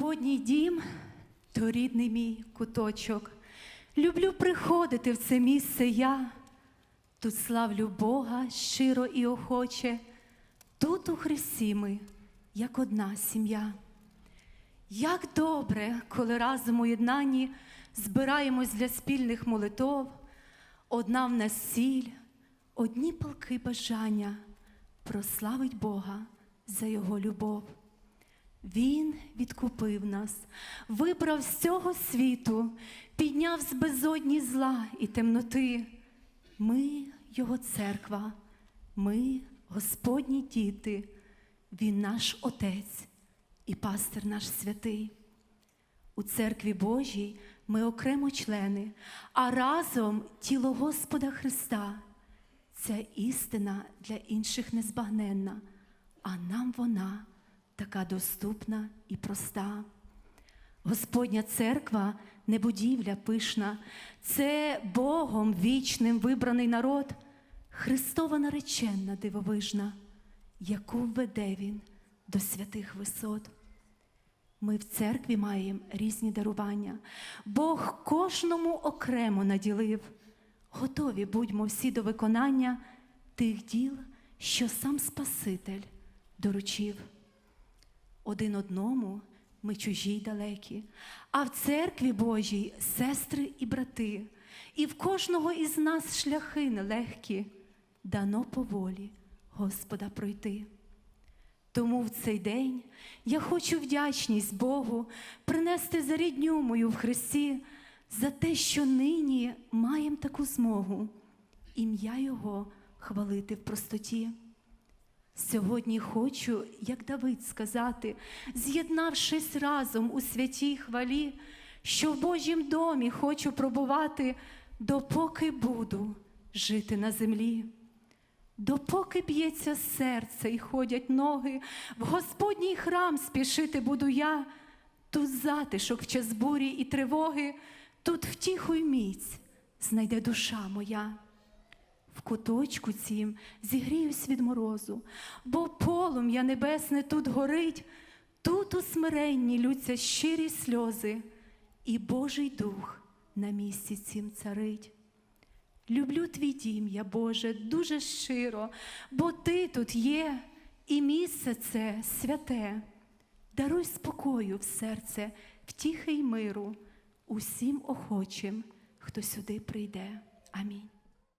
Господній дім то рідний мій куточок. Люблю приходити в це місце я. Тут славлю Бога щиро і охоче. Тут у Христі ми, як одна сім'я. Як добре, коли разом у збираємось для спільних молитов, одна в нас ціль, одні палки бажання прославить Бога за Його любов. Він відкупив нас, вибрав з цього світу, підняв з безодні зла і темноти. Ми Його церква, ми Господні діти, Він наш Отець і пастир наш святий. У церкві Божій ми окремо члени, а разом тіло Господа Христа. Ця істина для інших незбагненна, а нам вона така доступна і проста. Господня церква не будівля пишна, це Богом вічним вибраний народ, Христова нареченна дивовижна, яку веде Він до святих висот. Ми в церкві маємо різні дарування. Бог кожному окремо наділив. Готові будьмо всі до виконання тих діл, що сам Спаситель доручив. Один одному ми чужі й далекі, а в церкві Божій сестри і брати, і в кожного із нас шляхи нелегкі, дано по волі Господа пройти. Тому в цей день я хочу вдячність Богу принести за рідню мою в Христі за те, що нині маєм таку змогу, ім'я Його хвалити в простоті. Сьогодні хочу, як Давид сказати, з'єднавшись разом у святій хвалі, що в Божім домі хочу пробувати, допоки буду жити на землі. Допоки б'ється серце і ходять ноги, в Господній храм спішити буду я, тут затишок в час бурі і тривоги, тут втіху й міць знайде душа моя. Куточку цім зігріюсь від морозу, бо полум'я небесне тут горить, тут у смиренні лються щирі сльози, і Божий дух на місці цім царить. Люблю твій дім, я Боже, дуже щиро, бо ти тут є, і місце це святе. Даруй спокою в серце, втіхи й миру усім охочим, хто сюди прийде. Амінь.